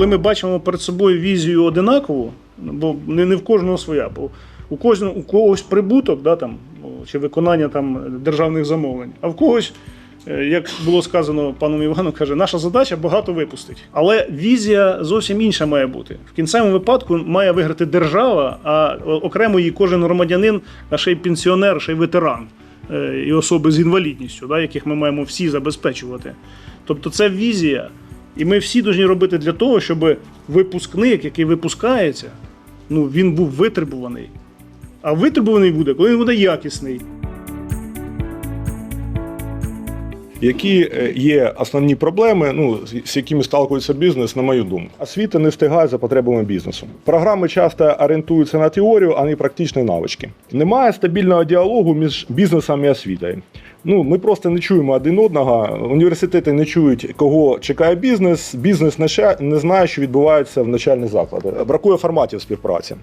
коли ми бачимо перед собою візію одинакову, бо не, не в кожного своя, бо у кожного у когось прибуток, да, там, чи виконання там, державних замовлень, а в когось, е, як було сказано паном Іваном, каже, наша задача багато випустити. Але візія зовсім інша має бути. В кінцевому випадку має виграти держава, а окремо її кожен громадянин, а ще й пенсіонер, ще й ветеран е, і особи з інвалідністю, да, яких ми маємо всі забезпечувати. Тобто це візія. І ми всі повинні робити для того, щоб випускник, який випускається, ну, він був витребуваний. А витребуваний буде, коли він буде якісний. Які е, є основні проблеми, ну з- якими сталкується бізнес, на мою думку. Освіта не встигає за потребами бізнесу. Програми часто орієнтуються на теорію, а не практичні навички. Немає стабільного діалогу між бізнесом і освітою. Ну, ми просто не чуємо один одного. Університети не чують, кого чекає бізнес. Бізнес не, знає, що відбувається в навчальних закладах. Бракує форматів співпраці.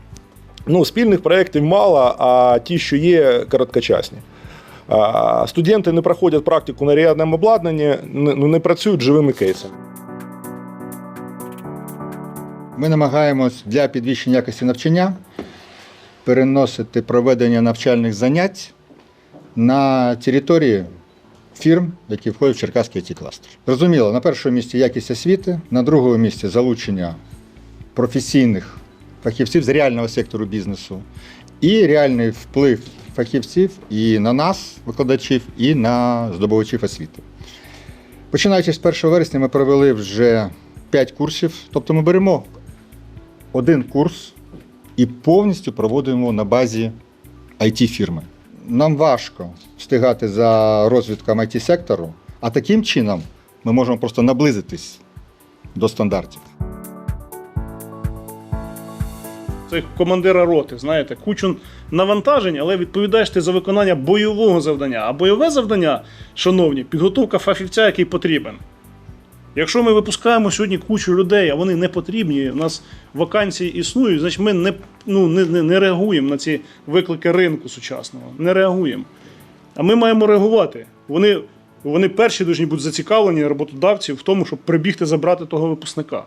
Ну, спільних проєктів мало, а ті, що є, короткочасні. Студенти не проходять практику на реальному обладнанні, ну, не працюють живими кейсами. Ми намагаємось для підвищення якості навчання переносити проведення навчальних занять на території фірм, які входять в Черкаський it кластер. Зрозуміло, на першому місці якість освіти, на другому місці залучення професійних фахівців з реального сектору бізнесу і реальний вплив фахівців і на нас, викладачів, і на здобувачів освіти. Починаючи з 1 вересня, ми провели вже 5 курсів. Тобто ми беремо один курс і повністю проводимо на базі it фірми Нам важко встигати за розвитком it сектору а таким чином ми можемо просто наблизитись до стандартів. Це командира роти, знаєте, кучу навантажень, але відповідаєш ти за виконання бойового завдання. А бойове завдання, шановні, підготовка фахівця, який потрібен. Якщо ми випускаємо сьогодні кучу людей, а вони не потрібні, у нас вакансії існують, значить ми не, ну, не, не, не реагуємо на ці виклики ринку сучасного. Не реагуємо. А ми маємо реагувати. Вони, вони перші повинні бути зацікавлені роботодавці в тому, щоб прибігти забрати того випускника.